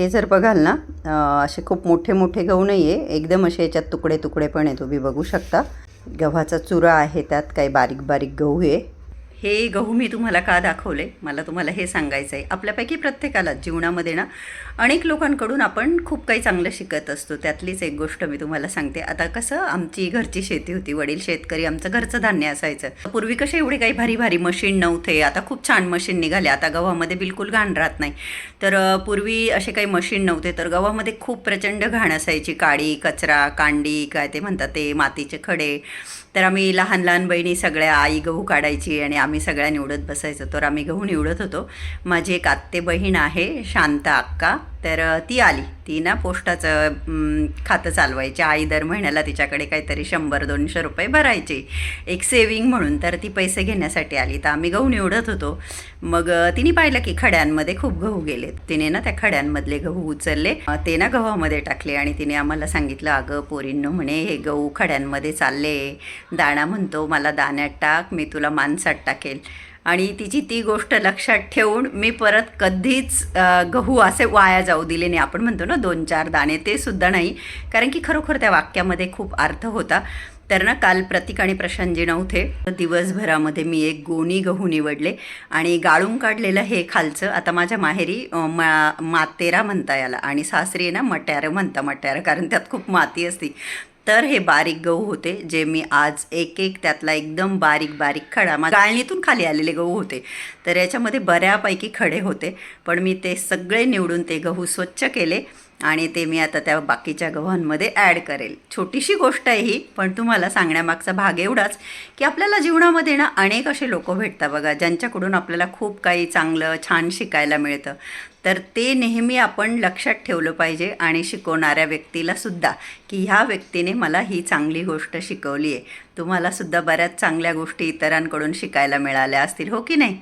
हे जर बघाल ना असे खूप मोठे मोठे गहू नाही आहे एकदम असे याच्यात तुकडे तुकडे पण आहे तुम्ही बघू शकता. गव्हाचा चुरा आहे त्यात काही बारीक बारीक गहू आहे. हे गहू मी तुम्हाला का दाखवले? मला तुम्हाला हे सांगायचं आहे आपल्यापैकी प्रत्येकाला जीवनामध्ये ना अनेक लोकांकडून आपण खूप काही चांगलं शिकत असतो. त्यातलीच एक गोष्ट मी तुम्हाला सांगते. आता कसं आमची घरची शेती होती. वडील शेतकरी आमचं घरचं धान्य असायचं. पूर्वी कसे एवढे काही भारी भारी मशीन नव्हते. आता खूप छान मशीन निघाले. आता गव्हामध्ये बिलकुल घाण राहत नाही. तर पूर्वी असे काही मशीन नव्हते. तर गव्हामध्ये खूप प्रचंड घाण असायची. काडी कचरा कांडी काय ते म्हणतात ते मातीचे खडे. तर आम्ही लहान लहान बहिणी सगळ्या आई गहू काढायची आणि आम्ही सगळ्या निवडत बसायचो तर आम्ही गहू निवडत होतो. माझी एक आत्ते बहीण आहे शांता अक्का. तर ती आली. ती ना पोस्टाचं खातं चालवायची. आई दर महिन्याला तिच्याकडे काहीतरी शंभर दोनशे रुपये भरायचे. एक सेविंग म्हणून तर ती पैसे घेण्यासाठी आली. तर आम्ही गहू निवडत होतो. मग तिने पाहिलं की खड्यांमध्ये खूप गहू गेले तिने ना त्या खड्यांमधले गहू उचलले. ते ना गव्हामध्ये टाकले आणि तिने आम्हाला सांगितलं अगं पोरींनो म्हणे हे गहू खड्यांमध्ये चालले. दाणा म्हणतो मला दाण्यात टाक मी तुला माणसात टाकेल. आणि तिची ती गोष्ट लक्षात ठेवून मी परत कधीच गहू असे वाया जाऊ दिले नाही. आपण म्हणतो ना दोन चार दाणे ते सुद्धा नाही. कारण की खरोखर त्या वाक्यामध्ये खूप अर्थ होता. तर ना काल प्रतीक आणि प्रशांतजी नव्हते दिवसभरामध्ये मी एक गोणी गहू निवडले आणि गाळून काढलेलं हे खालचं. आता माझ्या माहेरी मा मातेरा म्हणता याला. आणि सासरी आहे ना मट्यारं म्हणता मट्यारं कारण त्यात खूप माती असती. तर हे बारीक गहू होते जे मी आज एक एक त्यातला एकदम बारीक बारीक खडा मा- गाळणीतून खाली आलेले गहू होते. तर याच्यामध्ये बऱ्यापैकी खडे होते पण मी ते सगळे निवडून ते गहू स्वच्छ केले. आणि ते मी आता त्या बाकीच्या गव्हांमध्ये ॲड करेल. छोटीशी गोष्ट आहे ही पण तुम्हाला सांगण्यामागचा भाग एवढाच की आपल्याला जीवनामध्ये ना अनेक असे लोक भेटतात बघा ज्यांच्याकडून आपल्याला खूप काही चांगलं छान शिकायला मिळतं. तर ते नेहमी आपण लक्षात ठेवलं पाहिजे आणि शिकवणाऱ्या व्यक्तीला सुद्धा की ह्या व्यक्तीने मला ही चांगली गोष्ट शिकवली आहे. तुम्हाला सुद्धा बऱ्याच चांगल्या गोष्टी इतरांकडून शिकायला मिळाल्या असतील हो की नाही?